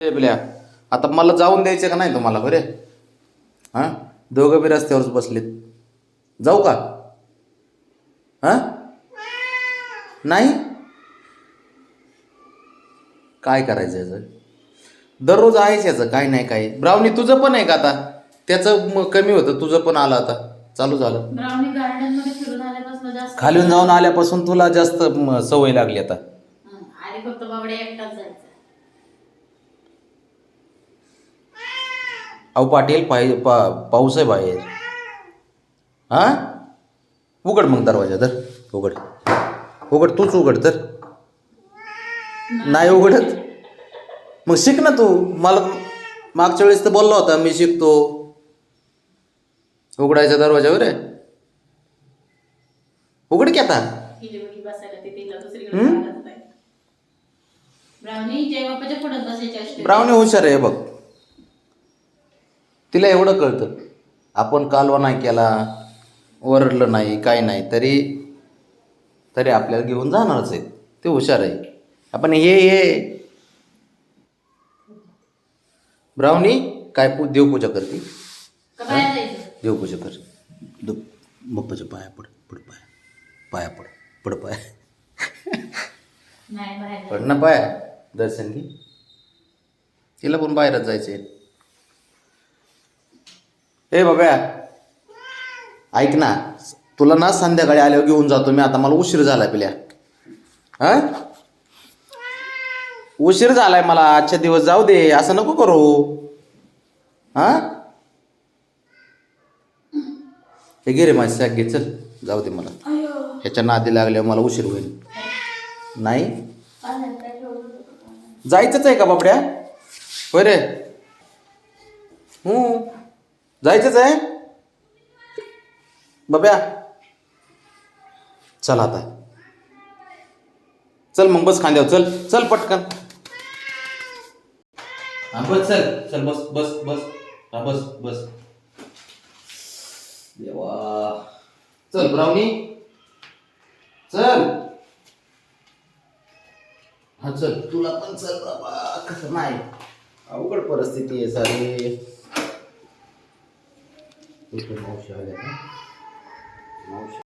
बिल्या आता मला जाऊन द्यायचं का नाही तुम्हाला बरे? हां? दोघं बी रस्त्यावरच बसलेत. जाऊ का? हां? नाही? काय करायचं याचं? दररोज आहेच याचं काय नाही काय. ब्राउनी तुझं पण आहे का आता? त्याचं म- कमी होतं तुझं पण आलं आता. चालू झालं. ब्राउनी गार्डनमध्ये फिरून आल्यापासून जास्त खालून जाऊन आल्यापासून तुला जास्त म, सवय लागली आता. हं, फक्त बाबडे एकटाच जायचा. अहो पाटील पाय पा पाऊस आहे बाहेर. हा? उघड मग दरवाजा तर उघड. उघड तूच उघड तर नाही उघडत? मग शिक ना तू. मला मागच्या वेळेस तर बोलला होता मी शिकतो. उघडायचा दरवाजावर आहे. उघड की आता? हिली बघी बसायला ते तिला एवढं कळतं. आपण कालवा नाही केला ओरडलं नाही काय नाही तरी तरी आपल्याला घेऊन जाणारच आहेत ते हुशार आहे. आपण हे हे. ब्राउनी काय पू देवपूजा करते? देवपूजा कर दु बाप्पाच्या पाया पड पड पाया. पाया पड पड पाया. पड ना पाया. दर्शन घे. तिला पण बाहेरच जायचे ए बाब्या ऐक ना तुला ना संध्याकाळी आल्यावर घेऊन जातो मी. आता मला उशीर झालाय पिल्या. हा? उशीर झालाय मला. आजच्या दिवस जाऊ दे. असं नको करू. हा? हे घे रे माझी सॅक घे चल. जाऊ दे मला. ह्याच्या नादी लागल्यावर मला उशीर होईल. नाही? जायचंच आहे का बाबड्या? होय रे. हं जायचंच आहे? बाब्या. चल आता. चल मग बस खांद्यावर. चल चल पटकन. हा बस चल चल बस बस बस. हा बस बस. देवा. चल ब्राउनी. चल. हा चल. तुला पण चल बाबा. कसं नाही? अवघड परिस्थिती आहे सारी मावशी आल्या का? मावशी